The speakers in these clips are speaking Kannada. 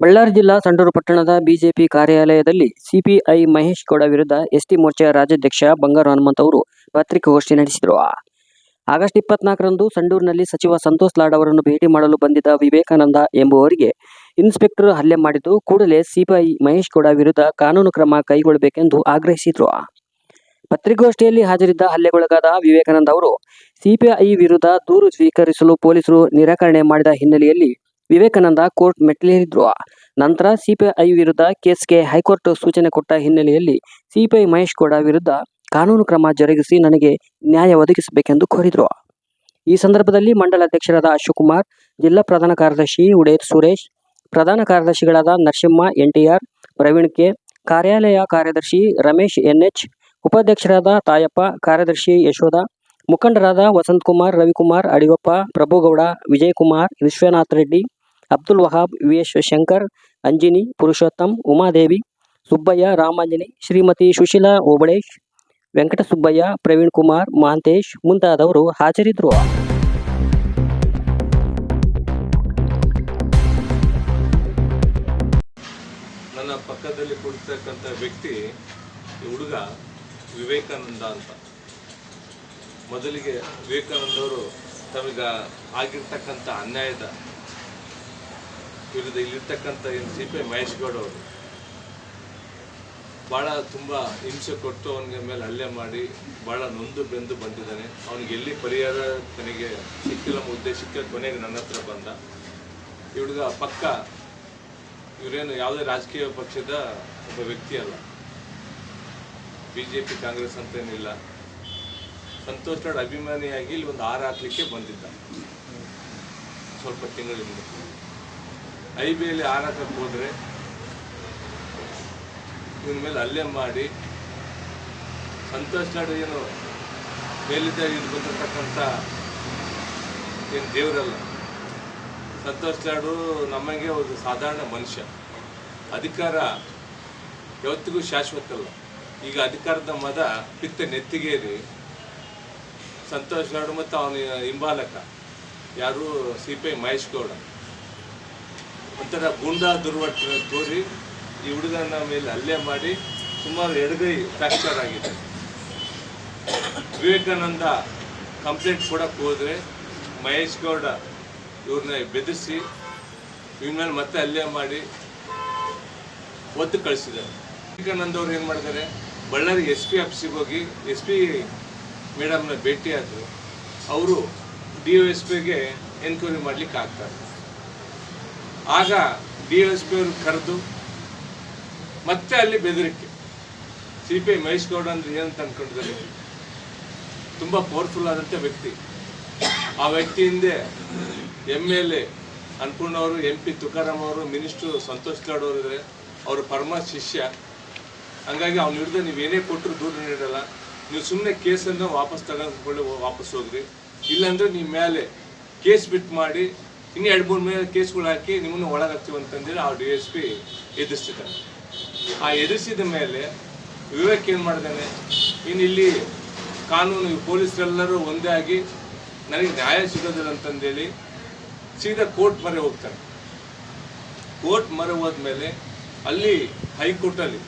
ಬಳ್ಳಾರಿ ಜಿಲ್ಲಾ ಸಂಡೂರು ಪಟ್ಟಣದ ಬಿಜೆಪಿ ಕಾರ್ಯಾಲಯದಲ್ಲಿ ಸಿಪಿಐ ಮಹೇಶ್ ಗೌಡ ವಿರುದ್ಧ ಎಸ್ಟಿ ಮೋರ್ಚಾ ರಾಜ್ಯಾಧ್ಯಕ್ಷ ಬಂಗಾರು ಹನುಮಂತ್ ಅವರು ಪತ್ರಿಕಾಗೋಷ್ಠಿ ನಡೆಸಿದರು. ಆಗಸ್ಟ್ ಇಪ್ಪತ್ನಾಲ್ಕರಂದು ಸಂಡೂರಿನಲ್ಲಿ ಸಚಿವ ಸಂತೋಷ್ ಲಾಡ್ ಅವರನ್ನು ಭೇಟಿ ಮಾಡಲು ಬಂದಿದ್ದ ವಿವೇಕಾನಂದ ಎಂಬುವರಿಗೆ ಇನ್ಸ್ಪೆಕ್ಟರ್ ಹಲ್ಲೆ ಮಾಡಿದ್ದು ಕೂಡಲೇ ಸಿಪಿಐ ಮಹೇಶ್ ಗೌಡ ವಿರುದ್ಧ ಕಾನೂನು ಕ್ರಮ ಕೈಗೊಳ್ಳಬೇಕೆಂದು ಆಗ್ರಹಿಸಿದರು. ಪತ್ರಿಕಾಗೋಷ್ಠಿಯಲ್ಲಿ ಹಾಜರಿದ್ದ ಹಲ್ಲೆಗೊಳಗಾದ ವಿವೇಕಾನಂದ ಅವರು ಸಿಪಿಐ ವಿರುದ್ಧ ದೂರು ಸ್ವೀಕರಿಸಲು ಪೊಲೀಸರು ನಿರಾಕರಣೆ ಮಾಡಿದ ಹಿನ್ನೆಲೆಯಲ್ಲಿ ವಿವೇಕಾನಂದ ಕೋರ್ಟ್ ಮೆಟ್ಟಿಲೇರಿದ್ರು. ನಂತರ ಸಿಪಿಐ ವಿರುದ್ಧ ಕೇಸ್ಗೆ ಹೈಕೋರ್ಟ್ ಸೂಚನೆ ಕೊಟ್ಟ ಹಿನ್ನೆಲೆಯಲ್ಲಿ ಸಿಪಿಐ ಮಹೇಶ್ ಗೌಡ ವಿರುದ್ಧ ಕಾನೂನು ಕ್ರಮ ಜರುಗಿಸಿ ನನಗೆ ನ್ಯಾಯ ಒದಗಿಸಬೇಕೆಂದು ಕೋರಿದ್ರು. ಈ ಸಂದರ್ಭದಲ್ಲಿ ಮಂಡಲ ಅಧ್ಯಕ್ಷರಾದ ಅಶೋಕ್ ಕುಮಾರ್ ಜಿಲ್ಲಾ ಪ್ರಧಾನ ಕಾರ್ಯದರ್ಶಿ ಉಡೇರ್ ಸುರೇಶ್, ಪ್ರಧಾನ ಕಾರ್ಯದರ್ಶಿಗಳಾದ ನರಸಿಂಹ, ಎನ್ಟಿಆರ್, ಪ್ರವೀಣ್ ಕೆ, ಕಾರ್ಯಾಲಯ ಕಾರ್ಯದರ್ಶಿ ರಮೇಶ್, ಎನ್ಎಚ್, ಉಪಾಧ್ಯಕ್ಷರಾದ ತಾಯಪ್ಪ, ಕಾರ್ಯದರ್ಶಿ ಯಶೋಧ, ಮುಖಂಡರಾದ ವಸಂತ್ ಕುಮಾರ್ ರವಿಕುಮಾರ್ ಅಡಿಯಪ್ಪ ಪ್ರಭುಗೌಡ, ವಿಜಯಕುಮಾರ್, ವಿಶ್ವನಾಥ್ ರೆಡ್ಡಿ ಅಬ್ದುಲ್ ವಹಾಬ್, ವಿ. ಎಸ್. ಶಂಕರ್, ಅಂಜಿನಿ, ಪುರುಷೋತ್ತಮ್, ಉಮಾದೇವಿ, ಸುಬ್ಬಯ್ಯ, ರಾಮಾಂಜನಿ, ಶ್ರೀಮತಿ ಸುಶೀಲಾ ಓಬಳೇಶ್, ವೆಂಕಟಸುಬ್ಬಯ್ಯ, ಪ್ರವೀಣ್ ಕುಮಾರ್ ಮಹಾಂತೇಶ್ ಮುಂತಾದವರು ಹಾಜರಿದ್ದರು. ನನ್ನ ಪಕ್ಕದಲ್ಲಿ ಕುಳಿತಕ್ಕಂಥ ವ್ಯಕ್ತಿ ಹುಡುಗ ವಿವೇಕಾನಂದ ಅಂತ. ಮೊದಲಿಗೆ ವಿವೇಕಾನಂದ ಅವರು ತಮಗ ಆಗಿರ್ತಕ್ಕಂಥ ಅನ್ಯಾಯದ ವಿರುದ್ಧ ಇಲ್ಲಿರ್ತಕ್ಕಂಥ ಏನು ಸಿ ಪಿ ಮಹೇಶ್ ಗೌಡ ಅವರು. ಭಾಳ ತುಂಬ ಹಿಂಸೆ ಕೊಟ್ಟು ಅವನಿಗೆ ಮೇಲೆ ಹಲ್ಲೆ ಮಾಡಿ ಭಾಳ ನೊಂದು ಬೆಂದು ಬಂದಿದ್ದಾನೆ. ಅವನಿಗೆ ಎಲ್ಲಿ ಪರಿಹಾರ ತನಗೆ ಸಿಕ್ಕಿಲ್ಲ ಮುದ್ದೆ ಕೊನೆಗೆ ನನ್ನ ಹತ್ರ ಬಂದ. ಈ ಪಕ್ಕ ಇವರೇನು ಯಾವುದೇ ರಾಜಕೀಯ ಪಕ್ಷದ ಒಬ್ಬ ವ್ಯಕ್ತಿ ಅಲ್ಲ. ಬಿ ಜೆ ಪಿ ಕಾಂಗ್ರೆಸ್ ಅಂತೇನಿಲ್ಲ ಸಂತೋಷ್ ನಾಡ್ ಅಭಿಮಾನಿಯಾಗಿ ಇಲ್ಲಿ ಒಂದು ಹಾರ ಹಾಕ್ಲಿಕ್ಕೆ ಬಂದಿದ್ದ. ಸ್ವಲ್ಪ ತಿಂಗಳಿಂದ. ಐ ಬಿ ಅಲ್ಲಿ ಹಾರ ಹಾಕಕ್ಕೆ ಹೋದ್ರೆ ಇವನ ಮೇಲೆ ಹಲ್ಲೆ ಮಾಡಿ ಸಂತೋಷ್ ನಾಡು ಏನು ಮೇಲಿದ್ದ ಇದು ಬಂದಿರತಕ್ಕಂಥ ಏನು ದೇವರಲ್ಲ. ಸಂತೋಷ್ ನಾಡು ನಮಗೆ ಒಂದು ಸಾಧಾರಣ ಮನುಷ್ಯ. ಅಧಿಕಾರ ಯಾವತ್ತಿಗೂ ಶಾಶ್ವತ ಅಲ್ಲ. ಈಗ ಅಧಿಕಾರದ ಮದ ಪಿತ್ತ ನೆತ್ತಿಗೇರಿ ಸಂತೋಷ್ ಲಾಡು ಮತ್ತು ಅವನ ಹಿಂಬಾಲಕ ಯಾರು C P I Mahesh Gowda. ಒಂಥರ ಗೂಂಡಾ ದುರ್ವಟ ತೋರಿ ಈ ಹುಡುಗನ ಮೇಲೆ ಹಲ್ಲೆ ಮಾಡಿ ಸುಮಾರು ಎಡಗೈ ಫ್ರ್ಯಾಕ್ಚರ್ ಆಗಿದೆ. ವಿವೇಕಾನಂದ ಕಂಪ್ಲೇಂಟ್ ಕೊಡಕ್ಕೆ ಹೋದರೆ ಮಹೇಶ್ ಗೌಡ ಇವ್ರನ್ನ ಬೆದರಿಸಿ, ಇವ್ರ ಮತ್ತೆ ಹಲ್ಲೆ ಮಾಡಿ ಒತ್ತು ಕಳಿಸಿದ್ದಾರೆ. ವಿವೇಕಾನಂದ ಅವ್ರು ಏನು ಮಾಡಿದ್ದಾರೆ? ಬಳ್ಳಾರಿ ಎಸ್ ಪಿ ಆಫೀಸಿಗೆ ಹೋಗಿ, ಎಸ್ ಪಿ ಮೇಡಮ್ನ ಭೇಟಿಯಾದರು. ಅವರು ಡಿ ಒ ಎಸ್ ಪಿಗೆ ಎನ್ಕ್ವೈರಿ ಮಾಡ್ಲಿಕ್ಕೆ ಆಗ್ತಾರೆ ಆಗ ಡಿ ಎಸ್ ಪಿ ಅವ್ರು ಕರೆದು ಮತ್ತೆ ಅಲ್ಲಿ ಬೆದರಿಕೆ. C P I Mahesh Gowda ಅಂದ್ರೆ ಏನಂತ ಅನ್ಕೊಂಡಿದ್ದಾರೆ? ತುಂಬ ಪವರ್ಫುಲ್ ಆದಂಥ ವ್ಯಕ್ತಿ. ಆ ವ್ಯಕ್ತಿ ಹಿಂದೆ ಎಂ ಎಲ್ ಎ ಅನ್ಪೂರ್ಣವರು ಎಂ ಪಿ ತುಕಾರಾಮ್ ಅವರು ಮಿನಿಸ್ಟ್ರು ಸಂತೋಷ್ ಗೌಡ್ ಅವರು ಇದ್ದಾರೆ ಅವರು ಪರಮ ಶಿಷ್ಯ. ಹಂಗಾಗಿ ಅವ್ನ ನೀವು ಏನೇ ಕೊಟ್ಟರು ದೂರ ನೀಡಲ್ಲ. ನೀವು ಸುಮ್ಮನೆ ಕೇಸನ್ನು ವಾಪಸ್ ತಗೊಂಡ್ಕೊಳ್ಳಿ ವಾಪಸ್ ಹೋಗ್ರಿ. ಇಲ್ಲಾಂದ್ರೆ ನಿಮ್ಮ ಮೇಲೆ ಕೇಸ್ ಬಿಟ್ಟು ಮಾಡಿ ಇನ್ನು ಎರಡು ಮೂರು ಮೇಲೆ ಕೇಸ್ಗಳು ಹಾಕಿ ನಿಮ್ಮನ್ನು ಒಳಗಾಗ್ತೀವಿ ಅಂತಂದೇಳಿ ಆ ಡಿ ಎಸ್ ಪಿ ಎದುರಿಸ್ತಿದ್ದಾನೆ ಆ ಎದುರಿಸಿದ ಮೇಲೆ ವಿವೇಕ್ ಏನು ಮಾಡಿದ್ದಾನೆ ಇನ್ನು ಇಲ್ಲಿ ಕಾನೂನು ಪೊಲೀಸರೆಲ್ಲರೂ ಒಂದೇ ಆಗಿ ನನಗೆ ನ್ಯಾಯ ಸಿಗೋದಿಲ್ಲ ಅಂತಂದೇಳಿ ಸೀದಾ ಕೋರ್ಟ್ ಮೊರೆ ಹೋಗ್ತಾನೆ ಕೋರ್ಟ್ ಮೊರೆ ಹೋದ್ಮೇಲೆ ಅಲ್ಲಿ ಹೈಕೋರ್ಟಲ್ಲಿ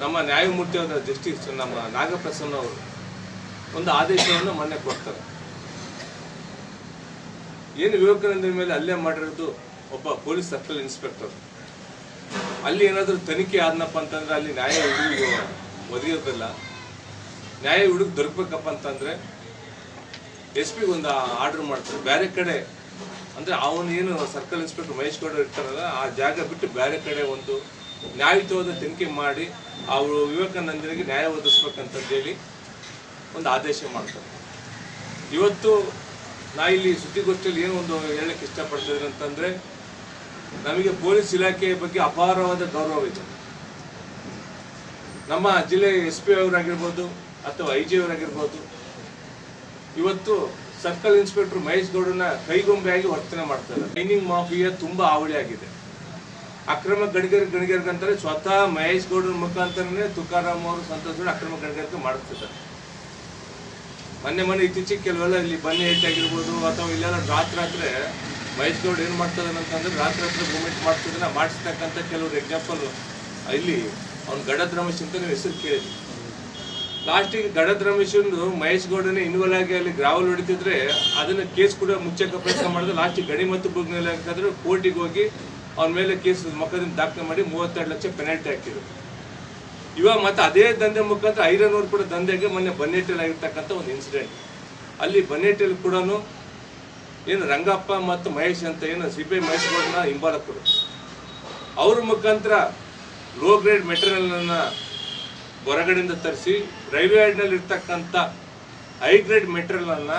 ನಮ್ಮ ನ್ಯಾಯಮೂರ್ತಿಯಾದ ಜಸ್ಟಿಸ್ ನಮ್ಮ ನಾಗಪ್ರಸನ್ನ ಅವರು ಒಂದು ಆದೇಶವನ್ನು ಮೊನ್ನೆ ಕೊಡ್ತಾರೆ. ಏನು ವಿವೇಕಾನಂದನ ಮೇಲೆ ಅಲ್ಲೇ ಮಾಡಿರೋದು ಒಬ್ಬ ಪೊಲೀಸ್ ಸರ್ಕಲ್ ಇನ್ಸ್ಪೆಕ್ಟರ್. ಅಲ್ಲಿ ಏನಾದರೂ ತನಿಖೆ ಆದನಪ್ಪ ಅಂತಂದ್ರೆ ಅಲ್ಲಿ ನ್ಯಾಯ ಹುಡುಗ ಒದಗಿರೋದಿಲ್ಲ ನ್ಯಾಯ ಹುಡುಗ ದೊರಕಬೇಕಪ್ಪ ಅಂತಂದ್ರೆ ಎಸ್ ಪಿಗೆ ಒಂದು ಆರ್ಡರ್ ಮಾಡ್ತಾರೆ. ಬೇರೆ ಕಡೆ ಅಂದ್ರೆ ಅವನು ಏನು ಸರ್ಕಲ್ ಇನ್ಸ್ಪೆಕ್ಟರ್ ಮಹೇಶ್ ಗೌಡ ಇರ್ತಾರಲ್ಲ, ಆ ಜಾಗ ಬಿಟ್ಟು ಬೇರೆ ಕಡೆ ಒಂದು ನ್ಯಾಯಯುತವಾದ ತನಿಖೆ ಮಾಡಿ ಅವರು ವಿವೇಕಾನಂದನಿಗೆ ನ್ಯಾಯ ಒದಗಿಸ್ಬೇಕಂತಂದೇಳಿ ಒಂದು ಆದೇಶ ಮಾಡ್ತಾರೆ. ಇವತ್ತು ನಾ ಇಲ್ಲಿ ಸುದ್ದಿಗೋಷ್ಠಿಯಲ್ಲಿ ಏನು ಒಂದು ಹೇಳಕ್ಕೆ ಇಷ್ಟಪಡ್ತಿದ್ದೀನಿ ಅಂತಂದರೆ, ನಮಗೆ ಪೊಲೀಸ್ ಇಲಾಖೆಯ ಬಗ್ಗೆ ಅಪಾರವಾದ ಗೌರವ ಇದೆ. ನಮ್ಮ ಜಿಲ್ಲೆ ಎಸ್ ಪಿ ಅವರಾಗಿರ್ಬೋದು ಅಥವಾ ಐ ಜಿ ಅವರಾಗಿರ್ಬೋದು, ಇವತ್ತು ಸರ್ಕಲ್ ಇನ್ಸ್ಪೆಕ್ಟರ್ ಮಹೇಶ್ ಗೌಡನ ಕೈಗೊಂಬೆಯಾಗಿ ವರ್ತನೆ ಮಾಡ್ತಾರೆ ಮೈನಿಂಗ್ ಮಾಫಿಯಾ ತುಂಬಾ ಹಾವಳಿ ಆಗಿದೆ. ಅಕ್ರಮ ಗಣಿಗರ್ ಗಣಿಗರ್ಗಂತಾರೆ ಸ್ವತಃ ಮಹೇಶ್ ಗೌಡರ ಮುಖಾಂತರನೇ ತುಕಾರಾಮ್ ಅವರು, ಸಂತೋಷ ಅಕ್ರಮ ಗಣಿಗಾರಿಕೆ ಮಾಡುತ್ತಿದ್ದಾರೆ ಮೊನ್ನೆ ಮೊನ್ನೆ ಇತ್ತೀಚೆಗೆ ಕೆಲವೆಲ್ಲ ಇಲ್ಲಿ ಬನ್ನಿ ಹೆಚ್ಚಾಗಿರ್ಬೋದು ಅಥವಾ ಇಲ್ಲೆಲ್ಲ ರಾತ್ರಿ ರಾತ್ರಿ ಮೈಸೂರು ಗೌಡ್ ಏನು ಮಾಡ್ತಾರೆ ಅಂತಂದ್ರೆ ರಾತ್ರಿ ರಾತ್ರಿ ಮೂಮೆಂಟ್ ಮಾಡ್ತಿದ್ರೆ ಮಾಡಿಸ್ತಕ್ಕಂಥ ಕೆಲವರು ಎಕ್ಸಾಂಪಲ್ ಇಲ್ಲಿ ಅವ್ನು ಗಡದ್ ರಮೇಶ್ ಅಂತ ನೀವು ಹೆಸರು ಕೇಳಿದ್ವಿ ಲಾಸ್ಟಿಗೆ ಗಡದ್ ರಮೇಶ್ ಒಂದು ಮಹೇಶ್ ಗೌಡನೇ ಇನ್ವಾಲ್ವ್ ಆಗಿ ಅಲ್ಲಿ ಗ್ರಾವಲ್ ಹೊಡಿತಿದ್ರೆ ಅದನ್ನ ಕೇಸ್ ಕೂಡ ಮುಚ್ಚಕ್ಕೆ ಪ್ರಯತ್ನ ಮಾಡಿದ್ರೆ ಲಾಸ್ಟಿಗೆ ಗಣಿ ಮತ್ತು ಬುಗ್ನಲ್ಲಿ ಹಾಕಿದ್ರೆ ಕೋರ್ಟಿಗೆ ಹೋಗಿ ಅವನ ಮೇಲೆ ಕೇಸ್ ಮೊಕದ್ದಮೆ ದಾಖಲೆ ಮಾಡಿ ಮೂವತ್ತೆರಡು ಲಕ್ಷ ಪೆನಾಲ್ಟಿ ಹಾಕಿದ್ರು. ಇವಾಗ ಮತ್ತೆ ಅದೇ ದಂಧೆ ಮುಖಾಂತರ ಐರನೂರು ಕೂಡ ದಂಧೆಗೆ ಮೊನ್ನೆ ಬನ್ನೇಟಲ್ಲಿ ಆಗಿರ್ತಕ್ಕಂಥ ಒಂದು ಇನ್ಸಿಡೆಂಟ್ ಅಲ್ಲಿ ಬನ್ನೇಟೆಲ್ ಕೂಡ ಏನು ರಂಗಪ್ಪ ಮತ್ತು ಮಹೇಶ್ ಅಂತ ಏನು ಸಿ ಪಿ ಐ ಮಹೇಶ್ ಗೌಡನ ಹಿಂಬಾಲಕರು. ಅವ್ರ ಮುಖಾಂತರ ಲೋ ಗ್ರೇಡ್ ಮೆಟೀರಿಯಲ್ನ ಹೊರಗಡೆಯಿಂದ ತರಿಸಿ, ರೈಲ್ವೆ ಯಾರ್ಡ್ನಲ್ಲಿ ಇರ್ತಕ್ಕಂಥ ಹೈ ಗ್ರೇಡ್ ಮೆಟೀರಿಯಲನ್ನು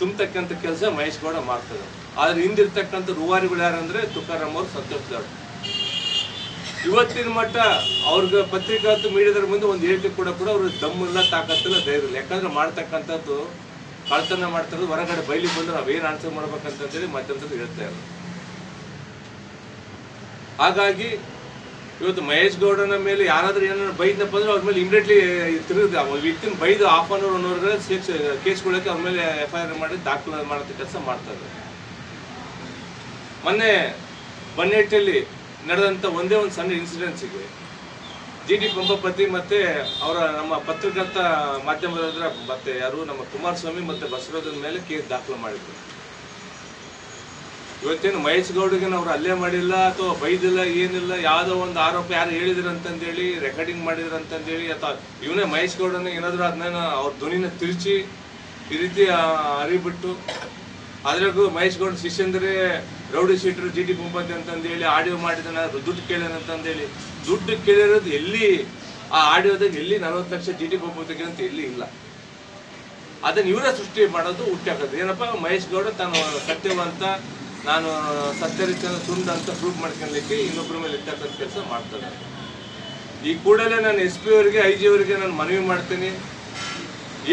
ತುಂಬತಕ್ಕಂಥ ಕೆಲಸ ಮಹೇಶ್ ಗೌಡ ಮಾಡ್ತಾರೆ ಆದರೆ ಹಿಂದಿರ್ತಕ್ಕಂಥ ರೂವಾರಿಗಳು ಯಾರಂದರೆ ತುಕಾರಾಮ್ ಅವರು ಸಂತೋಷ್ ಗೌಡ ಇವತ್ತಿನ ಮಟ್ಟ ಅವ್ರಿಗೆ ಪತ್ರಿಕಾತ್ತು ಮೀಡಿಯಾದ್ರ ಮುಂದೆ ಒಂದು ಹೇಳಿಕೆ ಕೂಡ ಕೂಡ ಅವ್ರಿಗೆ ದಮ್ಮಿಲ್ಲ ತಾಕತ್ತಿಲ್ಲ, ಧೈರ್ಯ ಇಲ್ಲ. ಯಾಕಂದ್ರೆ ಮಾಡ್ತಕ್ಕಂಥದ್ದು, ಕಳ್ತನ ಮಾಡ್ತಾರೆ ಹೊರಗಡೆ ಬೈಲಿ ಬಂದ್ರೆ ನಾವೇನು ಆನ್ಸರ್ ಮಾಡ್ಬೇಕಂತಂದೇಳಿ ಮಾಧ್ಯಮದಲ್ಲಿ ಹೇಳ್ತಾ ಇರೋದು. ಹಾಗಾಗಿ ಇವತ್ತು ಮಹೇಶ್ ಗೌಡನ ಮೇಲೆ ಯಾರಾದ್ರೂ ಏನಾದ್ರು ಬೈದಪ್ಪ ಅಂದ್ರೆ ಅವ್ರ ಮೇಲೆ ಇಮಿಡಿಯೇಟ್ಲಿ ತಿರುಗಿದೆ. ವ್ಯಕ್ತಿನ ಬೈದು ಹಾಫ್ ಅನ್ ಅವರ್ ಒನ್ ಅವರ್ಗೆ ಕೇಸ್ ಕೊಡೋಕೆ ಅವ್ರ ಮೇಲೆ ಎಫ್ ಐ ಆರ್ ಮಾಡಿ ದಾಖಲೆ ಮಾಡೋ ಕೆಲಸ ಮಾಡ್ತಾರೆ ಮೊನ್ನೆ ಬನ್ನೇಟಲ್ಲಿ ನಡೆದಂಥ ಒಂದೇ ಒಂದು ಸಣ್ಣ ಇನ್ಸಿಡೆನ್ಸಿಗೆ ಜಿ ಡಿ ಪಂಪಪತಿ ಮತ್ತೆ ಅವರ ನಮ್ಮ ಪತ್ರಕರ್ತ ಮಾಧ್ಯಮದ ಮತ್ತೆ ಯಾರು ನಮ್ಮ ಕುಮಾರಸ್ವಾಮಿ ಮತ್ತೆ ಬಸವರಾಜನ ಮೇಲೆ ಕೇಸ್ ದಾಖಲು ಮಾಡಿದ್ರು. ಇವತ್ತೇನು ಮಹೇಶ್ ಗೌಡ್ಗೆ ಅವ್ರು ಅಲ್ಲೇ ಮಾಡಿಲ್ಲ ಅಥವಾ ಬೈದಿಲ್ಲ, ಏನಿಲ್ಲ, ಯಾವುದೋ ಒಂದು ಆರೋಪ ಯಾರು ಹೇಳಿದ್ರು ಅಂತಂದೇಳಿ ರೆಕಾರ್ಡಿಂಗ್ ಮಾಡಿದ್ರು ಅಂತಂದೇಳಿ, ಅಥವಾ ಇವನೇ ಮಹೇಶ್ ಗೌಡನ ಏನಾದರೂ ಅದನ್ನ ಅವ್ರ ಧ್ವನಿನ ತಿರುಚಿ ಈ ರೀತಿ ಅರಿಬಿಟ್ಟು ಅದ್ರಾಗೂ ಮಹೇಶ್ ಗೌಡ ಶಿಷ್ಯಂದ್ರೆ ರೌಡಿ ಶೀಟ್ರು ಜಿ ಟಿ ಗುಂಪತಿ ಅಂತಂದೇಳಿ ಆಡಿಯೋ ಮಾಡಿದನ, ದುಡ್ಡು ಕೇಳ್ಯಾನ ಅಂತಂದೇಳಿ. ದುಡ್ಡು ಕೇಳಿರೋದು ಎಲ್ಲಿ? ಆ ಆಡಿಯೋದಾಗ ಎಲ್ಲಿ ನಲವತ್ತು ಲಕ್ಷ ಜಿ ಟಿ ಗುಂಪತಿಗೆ ಅಂತ ಎಲ್ಲಿ ಇಲ್ಲ. ಅದನ್ನ ಇವರೇ ಸೃಷ್ಟಿ ಮಾಡೋದು ಹುಟ್ಟಾಕೋದು ಏನಪ್ಪ, ಮಹೇಶ್ ಗೌಡ ತಾನು ಸತ್ಯವಂತ, ನಾನು ಸತ್ಯರಿತನ ತುಂಡ ಅಂತ ಪ್ರೂವ್ ಮಾಡ್ಕೊಳ್ಲಿಕ್ಕೆ ಇನ್ನೊಬ್ಬರ ಮೇಲೆ ಇರ್ತಕ್ಕಂಥ ಕೆಲಸ ಮಾಡ್ತಾರೆ ಈ ಕೂಡಲೇ ನಾನು ಎಸ್ ಪಿ ಅವರಿಗೆ, ಐ ಜಿ ಅವರಿಗೆ ನಾನು ಮನವಿ ಮಾಡ್ತೀನಿ.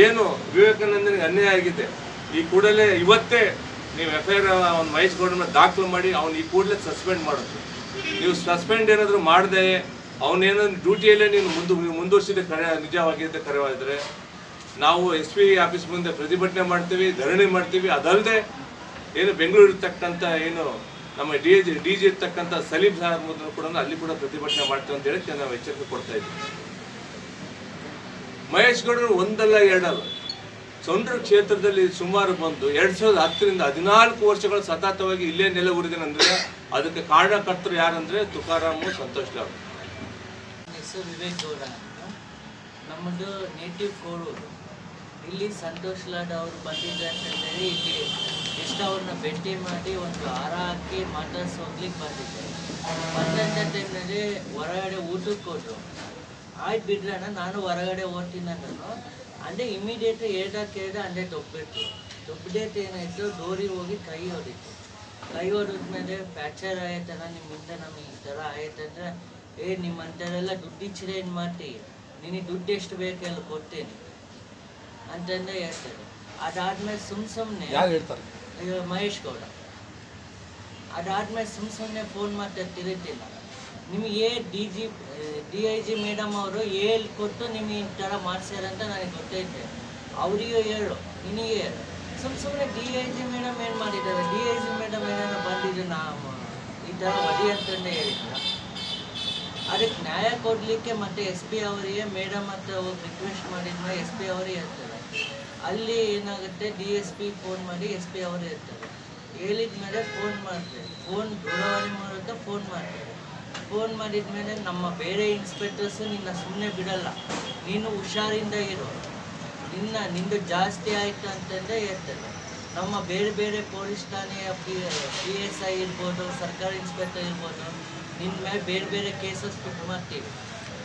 ಏನು ವಿವೇಕಾನಂದನಿಗೆ ಅನ್ಯಾಯ ಆಗಿದೆ. ಈ ಕೂಡಲೇ ಇವತ್ತೇ ನೀವು ಎಫ್ ಐ ಆರ್ ಅವ್ನ ಮಹೇಶ್ ದಾಖಲು ಮಾಡಿ, ಅವ್ನು ಈ ಕೂಡಲೇ ಸಸ್ಪೆಂಡ್ ಮಾಡೋದು ನೀವು ಸಸ್ಪೆಂಡ್ ಏನಾದರೂ ಮಾಡದೆ ಅವನೇನಾದ್ರು ಡ್ಯೂಟಿಯಲ್ಲೇ ನೀನು ಮುಂದು, ಮುಂದುವರಿಸಿದ ಕರೆ, ನಿಜವಾಗಿದ್ದ ಕರೆವಾದರೆ, ನಾವು ಎಸ್ ಪಿ ಆಫೀಸ್ ಮುಂದೆ ಪ್ರತಿಭಟನೆ ಮಾಡ್ತೀವಿ, ಧರಣಿ ಮಾಡ್ತೀವಿ ಅದಲ್ಲದೆ ಏನು ಬೆಂಗಳೂರು ಇರ್ತಕ್ಕಂಥ ಏನು ನಮ್ಮ ಡಿ ಜಿ ಡಿ ಜಿ ಇರ್ತಕ್ಕಂಥ ಸಲೀಂ ಸಾಹೇಬ್ ಕೂಡ ಅಲ್ಲಿ ಕೂಡ ಪ್ರತಿಭಟನೆ ಮಾಡ್ತೀವಿ ಅಂತ ಹೇಳಿ ನಾವು ಎಚ್ಚರಿಕೆ ಕೊಡ್ತಾ ಇದ್ದೀವಿ. ಮಹೇಶ್ ಗೌಡರು ಒಂದಲ್ಲ ಎರಡಲ್ಲ. ಸೊಂಡ್ರ ಕ್ಷೇತ್ರದಲ್ಲಿ ಸುಮಾರು ಬಂದು ಎರಡ್ ಸಾವಿರದ ಹತ್ತರಿಂದ ಹದಿನಾಲ್ಕು ವರ್ಷಗಳ ಸತತವಾಗಿ ಇಲ್ಲೇ ನೆಲೆ ಉರಿದನಂದ್ರೆ ಅದಕ್ಕೆ ಕಾರಣಕರ್ತರು ಯಾರಂದ್ರೆ ತುಕಾರಾಮು ಸಂತೋಷ್ ನನ್ನ ಹೆಸರು ವಿವೇಕ್ ಗೌಡ ನಮ್ಮದು ನೇಟಿವ್ ಕೋಡೂರು ಇಲ್ಲಿ ಸಂತೋಷ್ ಲಾಡ್ ಅವರು ಬಂದಿದ್ದಾರೆ ಅಂತಂದೇಳಿ ಇಲ್ಲಿ ಎಷ್ಟು ಅವ್ರನ್ನ ಭೇಟಿ ಮಾಡಿ ಒಂದು ಹಾರ ಹಾಕಿ ಮಾತಾಡ್ಸಿ ಹೋಗ್ಲಿಕ್ಕೆ ಬಂದಿದ್ದೆ ಬಂದಂತ ಟೈಮ್ನಲ್ಲಿ ಹೊರಗಡೆ ಊಟಕ್ಕೆ ಹೋದ್ರು. ಆಯ್ತು ಬಿಡ್ರಣ್ಣ ನಾನು ಹೊರಗಡೆ ಓದ್ತೀನಿ ಅಂದ್ರು. ಅಂದರೆ ಇಮಿಡಿಯೇಟ್ ಹೇಳ್ದ ಅಂದರೆ ಅಲ್ಲೇ ತೊಪ್ಪಿಟ್ಟು ತೊಪ್ಪಿಡೇಟ್ ಏನಾಯಿತು? ಡೋರಿ ಹೋಗಿ ಕೈ ಹೊಡಿತು ಕೈ ಹೊಡೆದ್ಮೇಲೆ ಫ್ಯಾಕ್ಚರ್ ಆಯ್ತಲ್ಲ ನಿಮ್ಮಿಂದ ನಮಗೆ ಈ ಥರ ಆಯ್ತಂದ್ರೆ ಏ ನಿಮ್ಮಂಥವ್ರೆಲ್ಲ ದುಡ್ಡಿಚ್ಚಿರ ಏನು ಮಾಡ್ತಿ? ನಿನಗೆ ದುಡ್ಡು ಎಷ್ಟು ಬೇಕೆಲ್ಲ ಕೊಡ್ತೀನಿ ಅಂತಂದ್ರೆ ಹೇಳ್ತಾರೆ. ಅದಾದ್ಮೇಲೆ ಸುಮ್ ಸುಮ್ಮನೆ ಮಹೇಶ್ ಗೌಡ. ಅದಾದ್ಮೇಲೆ ಸುಮ್ ಸುಮ್ಮನೆ ಫೋನ್ ಮಾಡ್ತಾರೆ ತಿರುತ್ತಿಲ್ಲ ನಿಮಗೆ D G D I G madam ಅವರು ಹೇಳಿ ಕೊಟ್ಟು ನಿಮಗೆ ಈ ಥರ ಮಾಡಿಸ್ಯಾರಂತ ನನಗೆ ಗೊತ್ತೈತೆ. ಅವರಿಗೂ ಹೇಳು, ನಿನಗೆ ಹೇಳು. ಸುಮ್ಮ ಸುಮ್ಮನೆ ಡಿ ಐ ಜಿ ಮೇಡಮ್ ಏನು ಮಾಡಿದ್ದಾರೆ? ಡಿ ಐ ಜಿ ಮೇಡಮ್ ಏನಾರ ಬಂದಿದ್ದು ನಾ ಈ ಥರ ವಡಿ ಅಂತಂದೇ ಹೇಳಿದ್ರ? ಅದಕ್ಕೆ ನ್ಯಾಯ ಕೊಡಲಿಕ್ಕೆ ಮತ್ತು ಎಸ್ ಪಿ ಅವರಿಗೆ, ಮೇಡಮ್ ಹತ್ರ ಹೋಗಿ ರಿಕ್ವೆಸ್ಟ್ ಮಾಡಿದ್ಮೇಲೆ ಎಸ್ ಪಿ ಅವರು ಹೇಳ್ತಾರೆ. ಅಲ್ಲಿ ಏನಾಗುತ್ತೆ? ಡಿ ಎಸ್ ಪಿ ಫೋನ್ ಮಾಡಿ ಎಸ್ ಪಿ ಅವರು ಹೇಳ್ತಾರೆ. ಹೇಳಿದ ಮೇಲೆ ಫೋನ್ ಮಾಡ್ತಾರೆ. ಫೋನ್ ದೂರವಾಣಿ ಮೂಲಕ ಫೋನ್ ಮಾಡ್ತಾರೆ. ಫೋನ್ ಮಾಡಿದ ಮೇಲೆ ನಮ್ಮ ಬೇರೆ ಇನ್ಸ್ಪೆಕ್ಟರ್ಸು ನಿನ್ನ ಸುಮ್ಮನೆ ಬಿಡಲ್ಲ. ನೀನು ಹುಷಾರಿಂದ ಇರು. ನಿನ್ನ, ನಿಂದು ಜಾಸ್ತಿ ಆಯಿತು ಅಂತಂದರೆ ಹೇಳ್ತೇನೆ. ನಮ್ಮ ಬೇರೆ ಬೇರೆ ಪೊಲೀಸ್ ಠಾಣೆಯ ಪಿ ಪಿ ಎಸ್ ಐ ಇರ್ಬೋದು, ಸರ್ಕಾರಿ ಇನ್ಸ್ಪೆಕ್ಟರ್ ಇರ್ಬೋದು ನಿನ್ನ ಮೇಲೆ ಬೇರೆ ಬೇರೆ ಕೇಸಸ್ ಫಿಟ್ ಮಾಡ್ತೀವಿ.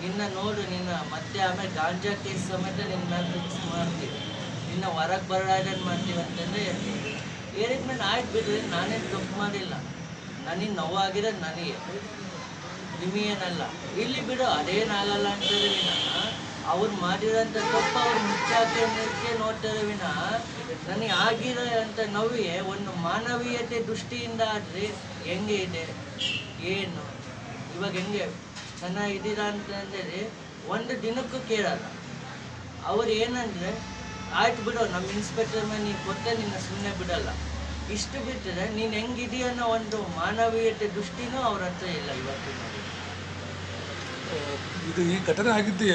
ನಿನ್ನ ನೋಡು, ನಿನ್ನ ಮತ್ತೆ ಆಮೇಲೆ ಗಾಂಜಾ ಕೇಸ್ ಸಮೇತ ನಿನ್ನ ಮೇಲೆ ಮಾಡ್ತೀವಿ. ನಿನ್ನ ಹೊರಗೆ ಬರೋದನ್ನು ಮಾಡ್ತೀವಿ ಅಂತಂದ್ರೆ ಹೇಳಿದ್ಮೇಲೆ ಆಯ್ತು ಬಿಡ್ರಿ ನಾನೇನು ತಪ್ಪು ಮಾಡಿಲ್ಲ. ನನಗೆ ನೋವಾಗಿರೋದು ನನಗೆ. ನಿಮಗೇನಲ್ಲ ಇಲ್ಲಿ ಬಿಡು, ಅದೇನಾಗಲ್ಲ ಅಂತಾರೆ ವಿನಃ, ಅವ್ರು ಮಾಡಿರೋಂಥ ತಪ್ಪು ಅವ್ರು ಮುಚ್ಚಾಕೆ ನೋಡ್ತಾರೆ ವಿನಃ. ನನಗೆ ಆಗಿರೋ ಅಂತ ನೋವಿಗೆ ಒಂದು ಮಾನವೀಯತೆ ದೃಷ್ಟಿಯಿಂದ ಆದರೆ ಹೆಂಗೆ ಇದೆ? ಏನು? ಇವಾಗ ಹೆಂಗೆ ಚೆನ್ನಾಗಿದ್ದೀರಾ ಅಂತಂದೇಳಿ ಒಂದು ದಿನಕ್ಕೂ ಕೇಳಲ್ಲ. ಅವ್ರು ಏನಂದರೆ, ಆಯ್ತು ಬಿಡು, ನಮ್ಮ ಇನ್ಸ್ಪೆಕ್ಟರ್ ಮೇಲೆ ನೀನು ಕೊಟ್ಟೆ, ನಿನ್ನ ಸುಮ್ಮನೆ ಬಿಡಲ್ಲ. ಇಷ್ಟು ಬಿಟ್ಟರೆ ನೀನು ಹೆಂಗಿದೀಯ ಅನ್ನೋ ಒಂದು ಮಾನವೀಯತೆ ದೃಷ್ಟಿನೂ ಅವ್ರ ಹತ್ರ ಇಲ್ಲ ಇವತ್ತು ಇದು ಈ ಘಟನೆ ಆಗಿದ್ದು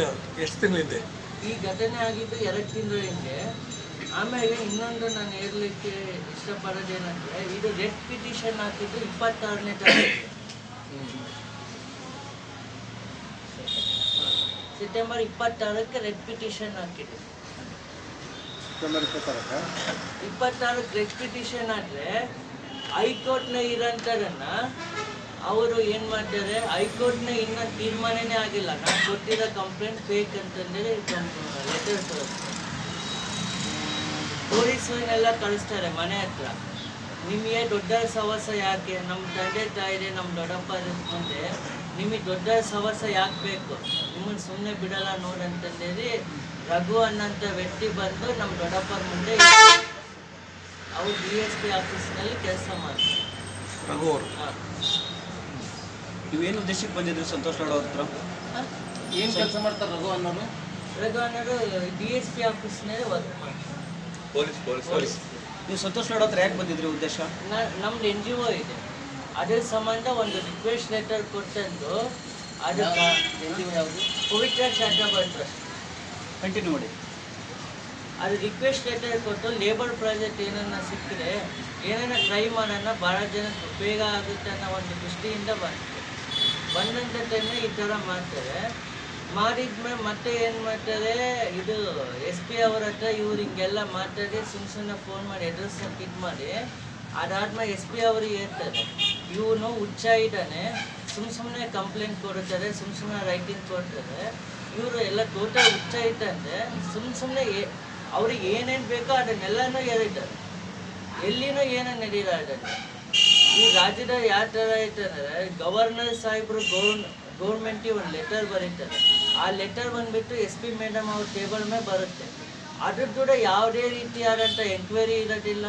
ಎಷ್ಟು ತಿಂಗಳ ಹಿಂದೆ? ಈ ಘಟನೆ ಆಗಿದ್ದು ಎರಡು ತಿಂಗಳ ಹಿಂದೆ. ಆಮೇಲೆ ಇನ್ನೊಂದು ನಾನು ಹೇಳಲಿಕ್ಕೆ ಇಷ್ಟಪಡೋದೇನಂದ್ರೆ ಇದು ರೆಡ್ ಪಿಟಿಷನ್ ಹಾಕಿದ್ದು ಇಪ್ಪತ್ತಾರನೇ ತಾರೀಕು. ಸೆಪ್ಟೆಂಬರ್ ಇಪ್ಪತ್ತಾರಕ್ಕೆ ರೆಡ್ ಪಿಟಿಷನ್ ಹಾಕಿದ್ದು. ಇಪ್ಪತ್ತಾರಕ್ಕೆ ರೆಡ್ ಪಿಟಿಷನ್ ಆದರೆ ಹೈಕೋರ್ಟ್ನ ಇರೋಂಥರನ್ನ ಅವರು ಏನು ಮಾಡ್ತಾರೆ? ಹೈಕೋರ್ಟ್ನ ಇನ್ನೂ ತೀರ್ಮಾನನೇ ಆಗಿಲ್ಲ. ನಾನು ಕೊಟ್ಟಿರೋ ಕಂಪ್ಲೇಂಟ್ ಫೇಕ್ ಅಂತಂದೇಳಿ ಲೆಟರ್ ಪೊಲೀಸರನ್ನೆಲ್ಲ ಕಳಿಸ್ತಾರೆ ಮನೆ ಹತ್ರ. ನಿಮಗೆ ದೊಡ್ಡ ಸವಸ ಯಾಕೆ? ನಮ್ಮ ತಂದೆ ತಾಯಿದೆ ನಮ್ಮ ದೊಡ್ಡಪ್ಪ ಮುಂದೆ ನಿಮಗೆ ದೊಡ್ಡ ಸವಸ ಯಾಕೆ ಬೇಕು? ನಿಮ್ಮನ್ನು ಸುಮ್ಮನೆ ಬಿಡಲ್ಲ ನೋಡಂತಂದೇಳಿ ರಘು ಅನ್ನೋಂಥ ವ್ಯಕ್ತಿ ಬಂದು ನಮ್ಮ ದೊಡ್ಡಪ್ಪನ ಮುಂದೆ ಅವ್ರು ಡಿ ಎಸ್ ಪಿ ಆಫೀಸ್ನಲ್ಲಿ ಕೆಲಸ ಮಾಡ್ತಾರೆ. ರಘು ಅವರು? ಹಾಂ. ನೀವೇನು ಉದ್ದೇಶಕ್ಕೆ ಬಂದಿದ್ರು ಸಂತೋಷ್ ಲಾಡ್ ಅವ್ರ ಹತ್ರ? ಏನು ಕೆಲಸ ಮಾಡ್ತಾರೆ ರಘು ಅನ್ನೋರು? ರಘು ಅನ್ನೋರು ಡಿ ಎಸ್ ಪಿ ಆಫೀಸ್ನಲ್ಲಿ ವರ್ಕ್ ಮಾಡ್ತಾರೆ. ಪೊಲೀಸ್ ಪೊಲೀಸ್ ನೀವು ಸಂತೋಷ್ ಲಾಡ್ ಹತ್ರ ಯಾಕೆ ಬಂದಿದ್ರಿ ಉದ್ದೇಶ? ನ- ನಮ್ದು ಎನ್ ಜಿ ಒ ಇದೆ. ಅದ್ರ ಸಂಬಂಧ ಒಂದು ರಿಕ್ವೆಸ್ಟ್ ಲೆಟರ್ ಕೊಟ್ಟಂದು ಅದು ಪವಿತ್ರ ಚಾಟಬಲ್ ಟ್ರಸ್ಟ್ ಕಂಟಿನ್ಯೂ ಮಾಡಿ. ಅದು ರಿಕ್ವೆಸ್ಟ್ ಲೆಟರ್ ಕೊಟ್ಟು ಲೇಬರ್ ಪ್ರಾಜೆಕ್ಟ್ ಏನನ್ನ ಸಿಕ್ಕಿದ್ರೆ ಏನನ್ನ ಟ್ರೈ ಮಾಡೋಣ ಭಾಳ ಜನಕ್ಕೆ ಉಪಯೋಗ ಆಗುತ್ತೆ ಅನ್ನೋ ಒಂದು ದೃಷ್ಟಿಯಿಂದ ಬಂತು. ಬಂದಂಥ ಟೈಮ್ ಈ ಥರ ಮಾಡ್ತಾರೆ. ಮಾಡಿದ್ಮೇಲೆ ಮತ್ತೆ ಏನು ಮಾಡ್ತಾರೆ? ಇದು ಎಸ್ ಪಿ ಅವ್ರ ಹತ್ರ ಇವ್ರು ಹಿಂಗೆಲ್ಲ ಮಾತಾಡಿ ಸುಮ್ಮ ಸುಮ್ಮನೆ ಫೋನ್ ಮಾಡಿ ಅಡ್ರೆಸ್ ಇದು ಮಾಡಿ. ಅದಾದ್ಮೇಲೆ ಎಸ್ ಪಿ ಅವ್ರಿಗೆ ಹೇಳ್ತಾರೆ, ಇವನು ಹುಚ್ಚ ಇದ್ದಾನೆ ಸುಮ್ಮ ಸುಮ್ಮನೆ ಕಂಪ್ಲೇಂಟ್ ಕೊಡ್ತಾರೆ ಸುಮ್ಮ ಸುಮ್ಮನೆ ರೈಟಿಂಗ್ ಕೊಡ್ತಾರೆ. ಇವರು ಎಲ್ಲ ಟೋಟಲ್ ಹುಚ್ಚ ಅಂದ್ರೆ ಸುಮ್ ಸುಮ್ಮನೆ ಅವ್ರಿಗೆ ಏನೇನು ಬೇಕೋ ಅದನ್ನೆಲ್ಲನೂ ಹೇಳಿದ್ದಾರೆ. ಎಲ್ಲಿನೂ ಏನೋ ನಡೀತಾ ಅದನ್ನು ಈ ರಾಜ್ಯದ ಯಾವ ಥರ ಐತಂದ್ರೆ ಗವರ್ನರ್ ಸಾಹೇಬರು ಗೌರ್ ಗೌರ್ಮೆಂಟಿಗೆ ಒಂದು ಲೆಟರ್ ಬರೀತಾರೆ. ಆ ಲೆಟರ್ ಬಂದುಬಿಟ್ಟು ಎಸ್ ಪಿ ಮೇಡಮ್ ಅವ್ರ ಟೇಬಲ್ ಮೇಲೆ ಬರುತ್ತೆ. ಅದ್ರ ಕೂಡ ಯಾವುದೇ ರೀತಿಯಾದಂಥ ಎಂಕ್ವೈರಿ ಇರೋದಿಲ್ಲ,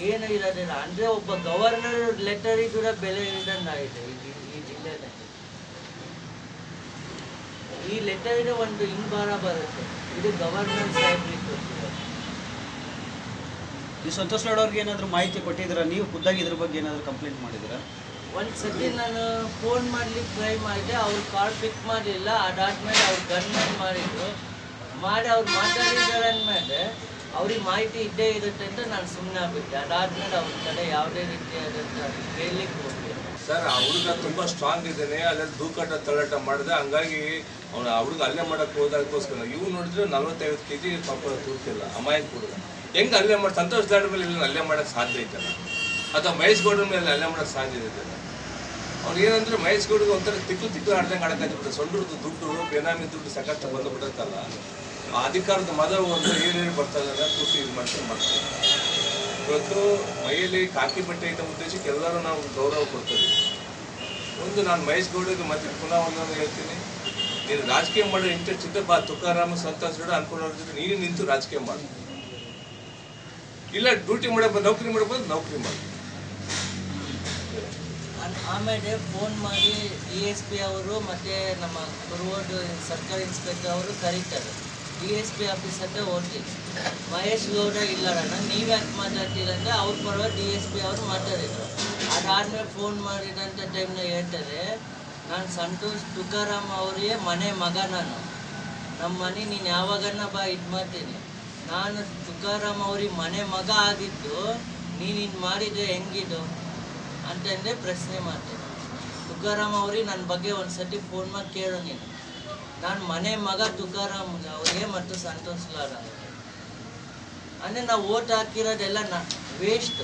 ಏನೂ ಇರೋದಿಲ್ಲ. ಅಂದರೆ ಒಬ್ಬ ಗವರ್ನರ್ ಲೆಟರಿಗೆ ಕೂಡ ಬೆಲೆ ಇರೋದಂಗಾಗಿದೆ ಈ ಜಿ- ಈ ಜಿಲ್ಲೆಯಲ್ಲಿ ಈ ಲೆಟರಿಗೆ ಒಂದು ಹಿಂಬಾರ ಬರುತ್ತೆ. ಇದು ಗವರ್ನರ್ ಸಾಹೇಬ್ರಿಗೆ ಈ ಸಂತೋಷ್ ಲಾಡ್ ಅವ್ರಿಗೆ ಏನಾದರೂ ಮಾಹಿತಿ ಕೊಟ್ಟಿದ್ದೀರಾ? ನೀವು ಖುದ್ದಾಗಿ ಇದ್ರ ಬಗ್ಗೆ ಏನಾದರೂ ಕಂಪ್ಲೇಂಟ್ ಮಾಡಿದ್ದೀರಾ? ಒಂದು ಸತಿ ನಾನು ಫೋನ್ ಮಾಡ್ಲಿಕ್ಕೆ ಟ್ರೈ ಮಾಡಿದೆ. ಅವ್ರು ಕಾಲ್ ಪಿಕ್ ಮಾಡಲಿಲ್ಲ. ಅದಾದ್ಮೇಲೆ ಅವ್ರು ಗನ್ ಮಾಡಿದ್ರು. ಮಾಡಿ ಅವ್ರು ಮಾತಾಡಿದ್ದಾರೆ ಅಂದಮೇಲೆ ಅವ್ರಿಗೆ ಮಾಹಿತಿ ಇದ್ದೇ ಇರುತ್ತೆ ಅಂತ ನಾನು ಸುಮ್ಮನೆ ಆಗ್ಬಿಟ್ಟೆ ಅದಾದ್ಮೇಲೆ ಅವ್ರ ಕಡೆ ಯಾವುದೇ ರೀತಿಯಾದಂಥ ಕೇಳಲಿಕ್ಕೆ ಸರ್, ಆ ಹುಡುಗ ತುಂಬಾ ಸ್ಟ್ರಾಂಗ್ ಇದ್ದಾನೆ ಅಲ್ಲೇ ದೂಕಾಟ ತಳ್ಳಾಟ ಮಾಡಿದೆ, ಹಂಗಾಗಿ ಅವ್ನು ಆ ಹುಡುಗ ಅಲ್ಲೇ ಮಾಡಕ್ಕೆ ಹೋದಾಗೋಸ್ಕರ ಇವು ನೋಡಿದ್ರೆ ನಲ್ವತ್ತೈವತ್ತು ಕೆ ಜಿ ಪಾಪ ತೂರ್ತಿಲ್ಲ, ಅಮಾಯಕ ಹುಡುಗ. ಹೆಂಗ್ ಅಲ್ಲೇ ಮಾಡಿ ಸಂತೋಷ್ ದಾಡ್ ಮೇಲೆ ಇಲ್ಲ ಅಲ್ಲೇ ಮಾಡಕ್ಕೆ ಸಾಧ್ಯ ಐತಲ್ಲ? ಅಥವಾ ಮಹೇಶ್ ಗೌಡ್ರ ಮೇಲೆ ಅಲ್ಲೇ ಮಾಡಕ್ಕೆ ಸಾಧ್ಯ ಐತಲ್ಲ? ಅವ್ನು ಏನಂದ್ರೆ ಮಹೇಶ್ ಗೌಡ್ಗೆ ಒಂಥರ ತಿಕ್ಕು ತಿಕ್ಕು ಆಡ್ದಂಗೆ ಆಡಕ್ಕಾಗ್ಬಿಟ್ಟು ಸೊಂಡ್ರದ್ದು ದುಡ್ಡು, ಬೇನಾಮಿ ದುಡ್ಡು ಸಾಕಷ್ಟು ಬಂದು ಬಿಡುತ್ತಲ್ಲ ಆ ಅಧಿಕಾರದ ಮದ ಒಂದು ಏನೇನು ಬರ್ತದಲ್ಲ ತುಟಿ ಇದು ಮಾಡ್ಕೊಂಡು ಮಾಡ್ತಾರೆ ಇವತ್ತು ಮೈಯಲ್ಲಿ ಕಾಕಿ ಬಟ್ಟೆ ಇದ್ದ ಉದ್ದೇಶಕ್ಕೆ ಎಲ್ಲರೂ ನಾವು ಗೌರವ ಕೊಡ್ತೀವಿ. ಒಂದು ನಾನು ಮಹೇಶ್ ಮತ್ತೆ ಪುನಃ ಒಂದೊಂದು ಹೇಳ್ತೀನಿ. ನೀನು ರಾಜಕೀಯ ಮಾಡೋ ಇಂಟ್ರೆಸ್ಟ್ ಇದ್ದ ಬಾ, ತುಕಾರಾಮ, ಸಂತೋಷ್ ಗೌಡ ಅನ್ಕೊಂಡವ್ರ ಜೊತೆ ನೀನು ನಿಂತು ರಾಜಕೀಯ ಮಾಡು. ಇಲ್ಲ, ಡ್ಯೂಟಿ ಮಾಡಕ್ಕೆ ನೌಕರಿ ಮಾಡಕ್ಕೆ ನೌಕರಿ ಮಾಡಿ. ಆಮೇಲೆ ಫೋನ್ ಮಾಡಿ ಡಿ ಎಸ್ ಪಿ ಅವರು ಮತ್ತೆ ನಮ್ಮ ಸರ್ಕಾರಿ ಇನ್ಸ್ಪೆಕ್ಟರ್ ಅವರು ಕರೀತಾರೆ. ಡಿ ಎಸ್ ಪಿ ಆಫೀಸ್ ಹತ್ರ ಹೋಗ್ತೀನಿ ಮಹೇಶ್ ಗೌಡ ಇಲ್ಲರಣ್ಣ ನೀವು ಯಾಕೆ ಮಾತಾಡ್ತೀರಂದ್ರೆ ಅವ್ರ ಪರವಾಗಿ ಡಿ ಎಸ್ ಪಿ ಅವರು ಮಾತಾಡಿದ್ರು. ಅದಾದ್ಮೇಲೆ ಫೋನ್ ಮಾಡಿದಂಥ ಟೈಮ್ನಾಗ ಹೇಳ್ತಾರೆ, ನಾನು ಸಂತೋಷ್ ತುಕಾರಾಮ್ ಅವರಿಗೆ ಮನೆ ಮಗ ನಾನು. ನಮ್ಮ ಮನೆ ನೀನು ಯಾವಾಗನ್ನ ಬಾ, ಇದು ಮಾಡ್ತೀನಿ. ನಾನು ತುಕಾರಾಮ್ ಅವ್ರಿಗೆ ಮನೆ ಮಗ ಆಗಿದ್ದು, ನೀನು ಇದು ಮಾಡಿದ್ರೆ ಹೆಂಗಿದು? ಅಂತಂದ್ರೆ ಪ್ರಶ್ನೆ ಮಾಡ್ತೀನಿ. ತುಕಾರಾಮ್ ಅವ್ರಿಗೆ ನನ್ನ ಬಗ್ಗೆ ಒಂದು ಸತಿ ಫೋನ್ ಮಾಡಿ ಕೇಳು ನೀನು. ನಾನು ಮನೆ ಮಗ ತುಕಾರಾಮ್ ಅವ್ರಿಗೆ ಮತ್ತು ಸಂತೋಷ್ ಅವ್ರಿಗೆ. ಅಂದರೆ ನಾವು ಓಟ್ ಹಾಕಿರೋದೆಲ್ಲ ನಾ ವೇಸ್ಟ್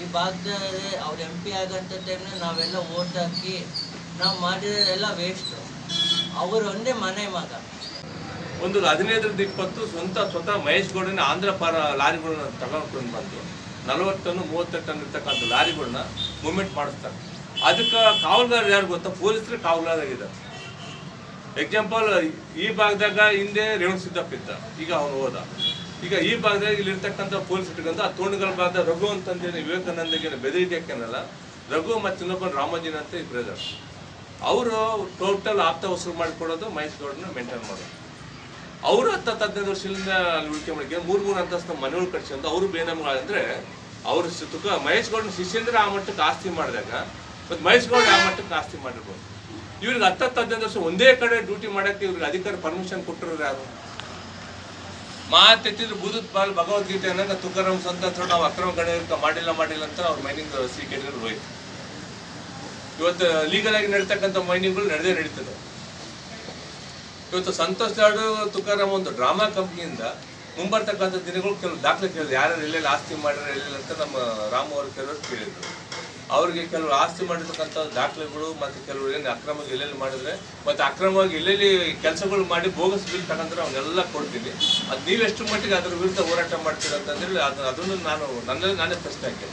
ಈ ಭಾಗದಲ್ಲಿ ಅವ್ರು ಎಂ ಪಿ ಆಗೋಂಥ ಟೈಮ್ನ ನಾವೆಲ್ಲ ಓಟ್ ಹಾಕಿ ನಾವು ಮಾಡಿರೋದೆಲ್ಲ ವೇಸ್ಟು ಅವರು ಒಂದೇ ಮನೆ ಮಗ. ಒಂದು ಹದಿನೈದರಿಂದ ಇಪ್ಪತ್ತು ಸ್ವಂತ ಸ್ವತಃ ಮಹೇಶ್ ಗೌಡನ ಆಂಧ್ರ ಪರ ಲಾರಿಗಳನ್ನ ತಗೊಂಡ್ಕೊಂಡು ಬಂದು ನಲವತ್ತು ಟನ್ ಮೂವತ್ತು ಟನ್ ಇರ್ತಕ್ಕಂಥ ಲಾರಿಗಳನ್ನ ಮೂವ್ಮೆಂಟ್ ಮಾಡಿಸ್ತಾರೆ. ಅದಕ್ಕೆ ಕಾವಲುಗಾರರು ಯಾರು ಗೊತ್ತಾ? ಪೊಲೀಸರು ಕಾವಲ್ಗಾರಾಗಿದ್ದಾರೆ ಎಕ್ಸಾಂಪಲ್ ಈ ಭಾಗದಾಗ ಹಿಂದೆ ರೇವಣ ಸಿದ್ದಪ್ಪ ಇದ್ದ, ಈಗ ಅವನು ಹೋದ. ಈಗ ಈ ಭಾಗದಾಗ ಇಲ್ಲಿರ್ತಕ್ಕಂಥ ಪೊಲೀಸ್ ಇಟ್ಕೊಂಡು ಆ ತೋಣಗಳ ಭಾಗದ ರಘು ಅಂತಂದೇನು ವಿವೇಕಾನಂದಗೆ ಬೆದರಿಕೆ ಹಾಕ್ಯಾನಲ್ಲ, ರಘು ಮತ್ತು ಇನ್ನೊಬ್ಬ ರಾಮಜಿನ ಅಂತ ಈ ಬ್ರದರ್ ಅವರು ಟೋಟಲ್ ಆಪ್ತ ವಸೂಲು ಮಾಡಿಕೊಡೋದು ಮಹೇಶ್ ಗೌಡನ ಮೇಂಟೈನ್ ಮಾಡೋದು. ಅವರು ಹತ್ತು ಹತ್ತು ಹದಿನೈದು ವರ್ಷದಿಂದ ಅಲ್ಲಿ ಉಳಿಕೆ ಮಾಡಿ ಮೂರು ಮೂರು ಅಂತಸ್ತ ಮನೆಗಳು ಕಟ್ಸ್ಕೊಂಡು ಅವರು ಬೇನಮ್ಗಳಂದ್ರೆ ಅವ್ರ ಸುತ್ತ ಮಹೇಶ್ ಗೌಡನ ಶಿಷ್ಯಂದ್ರೆ ಆ ಮಟ್ಟಕ್ಕೆ ಆಸ್ತಿ ಮಾಡಿದಾಗ ಮತ್ತು ಮಹೇಶ್ ಗೌಡ ಆ ಮಟ್ಟಕ್ಕೆ ಆಸ್ತಿ ಮಾಡಿರ್ಬೋದು. ಇವ್ರಿಗೆ ಹತ್ತತ್ತು ಹತ್ತು ಹದಿನೈದು ವರ್ಷ ಒಂದೇ ಕಡೆ ಡ್ಯೂಟಿ ಮಾಡಕ್ಕೆ ಇವ್ರಿಗೆ ಅಧಿಕಾರಿ ಪರ್ಮಿಷನ್ ಕೊಟ್ಟಿರೋರು ಯಾರು? ಮಾತೆತ್ತಿದ್ರು ಬೂದತ್ ಪಾಲ್ ಭಗವದ್ಗೀತೆ ಅನ್ನಂಗ ತುಕಾರಾಮ್ ಸ್ವಂತ ನಾವು ಅಕ್ರಮ ಗಣಿತ ಮಾಡಿಲ್ಲ ಮಾಡಿಲ್ಲ ಅಂತ ಅವ್ರ ಮೈನಿಂಗ್ ಸಿಕ್ಕಿದ್ರು ಹೋಯ್ತು. ಇವತ್ತು ಲೀಗಲ್ ಆಗಿ ನಡೀತಕ್ಕಂಥ ಮೈನಿಂಗ್ಗಳು ನಡೆದೇ ನಡೀತದೆ. ಇವತ್ತು ಸಂತೋಷ್ ಲಾಡು ತುಕಾರಾಮ್ ಒಂದು ಡ್ರಾಮಾ ಕಂಪ್ನಿಯಿಂದ ಮುಂಬರ್ತಕ್ಕಂಥ ದಿನಗಳು ಕೆಲವು ದಾಖಲೆ ಕೇಳಿದ್ರು. ಯಾರು ಎಲ್ಲೆಲ್ಲಿ ಆಸ್ತಿ ಮಾಡಿರೋ ಎಲ್ಲೆಲ್ಲ ಅಂತ ನಮ್ಮ ರಾಮ್ ಅವರು ಕೆಲವರು ಕೇಳಿದ್ರು. ಅವ್ರಿಗೆ ಕೆಲವು ಆಸ್ತಿ ಮಾಡಿರ್ತಕ್ಕಂಥ ದಾಖಲೆಗಳು ಮತ್ತು ಕೆಲವರು ಏನು ಅಕ್ರಮವಾಗಿ ಎಲ್ಲೆಲ್ಲಿ ಮಾಡಿದ್ರೆ, ಮತ್ತು ಅಕ್ರಮವಾಗಿ ಎಲ್ಲೆಲ್ಲಿ ಕೆಲಸಗಳು ಮಾಡಿ ಬೋಗಸ್ ಬಿಲ್ ತಗೊಂಡ್ರೆ ಅವನ್ನೆಲ್ಲ ಕೊಡ್ತೀನಿ. ಅದು ನೀವೆಷ್ಟು ಮಟ್ಟಿಗೆ ಅದ್ರ ವಿರುದ್ಧ ಹೋರಾಟ ಮಾಡ್ತೀರ ಅಂತಂದೇಳಿ ಅದು ಅದನ್ನು ನಾನು ನನ್ನಲ್ಲಿ ನಾನೇ ಪ್ರಶ್ನೆ ಹಾಕಿದೆ